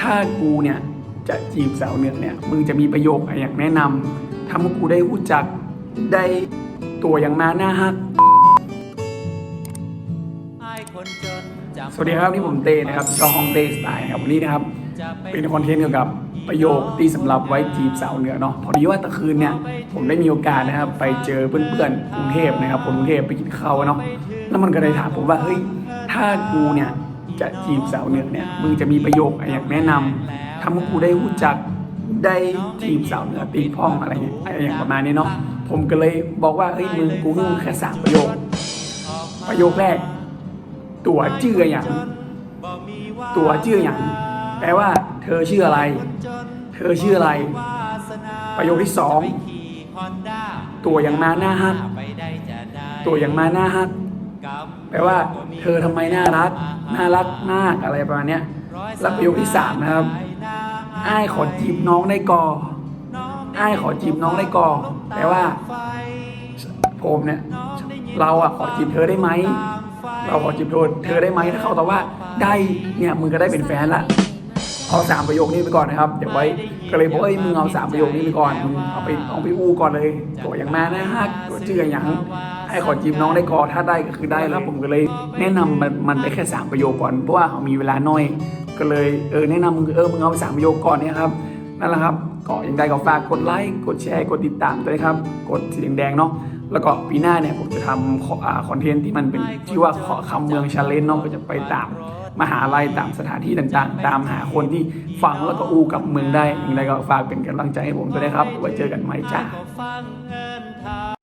ถ้ากูเนี่ยจะจีบสาวเหนือเนี่ยมึงจะมีประโยคอะไรอย่างแนะนำทำให้กูได้รู้จักได้ตัวอย่างมาหน้าฮักสวัสดีครับนี่ผมเต้นะครับช่องเต้สไตล์นะครับวันนี้นะครับ เป็นคอนเทนต์เกี่ยวกับประโยคที่สำหรับไว้จีบสาวเหนือเนาะพอดีว่าตะคืนเนี่ยผมได้มีโอกาสนะครับ ไปเจอเพื่อนๆกรุงเทพนะครับคนกรุงเทพไปกินข้าวเนาะแล้วมันก็เลยถามผมว่าเฮ้ยถ้ากูเนี่ย จะจีบสาวเหนือเนี่ยมึงจะมีประโยคอะไรอย่างแนะนำทำให้กูได้รู้จักได้จีบสาวเหนือตีพ่องอะไรอย่างเงี้ยอะไรอย่างประมาณนี้เนาะผมก็เลยบอกว่าเฮ้ยมึงกูรู้แค่สามประโยค ประโยคแรก ตัวชื่ออย่าง ตัวชื่ออย่างแปลว่า เธอชื่ออะไร เธอชื่ออะไร ประโยคที่สองตัวอย่างมาหน้าฮักตัวอย่างมาหน้าฮัก แปลว่าเธอทำไมน่ารัก น่ารักมากอะไรประมาณนี้แล้วประโยคที่สามนะครับอ้ายขอจีบน้องได้กออ้ายขอจีบน้องได้กอแปลว่าผมเนี่ยเราอะขอจีบเธอได้ไหมเราขอจีบเธอเธอได้ไหมถ้าเขาตอบว่าได้เนี่ยมึงก็ได้เป็นแฟนละ เอาสามประโยคนี้ไปก่อนนะครับเดี๋ยวไว้ก็เลยบอกเอ้ยมึงเอาสามประโยคนี้ไปก่อนมึงเอาไปเอาไปอู้ก่อนเลยตัวอย่างมานะฮะตัวชื่ออย่างให้ขอจีบน้องได้ก่อนถ้าได้ก็คือได้แล้วผมก็เลยแนะนำมันมันไปแค่สามประโยคก่อนเพราะว่าเขามีเวลาน้อยก็เลยเออแนะนำมึงเออมึงเอาสามประโยคก่อนเนี่ยครับนั่นแหละครับก็ยังไงก็ฝากกดไลค์กดแชร์กดติดตามด้วยครับ กดสีแดงเนาะแล้วก็ปีหน้าเนี่ยผมจะทำคอนเทนต์ที่มันเป็นที่ว่าขอคำเมืองชาเลนจ์เนาะก็จะไปตาม มหาลัยตามสถานที่ต่างๆ ตามหาคนที่ฟังแล้วก็อู้กับเมืองได้ยังไรก็ฝากเป็นกำลังใจให้ผมด้วยนะครับไว้เจอกันใหม่จ้า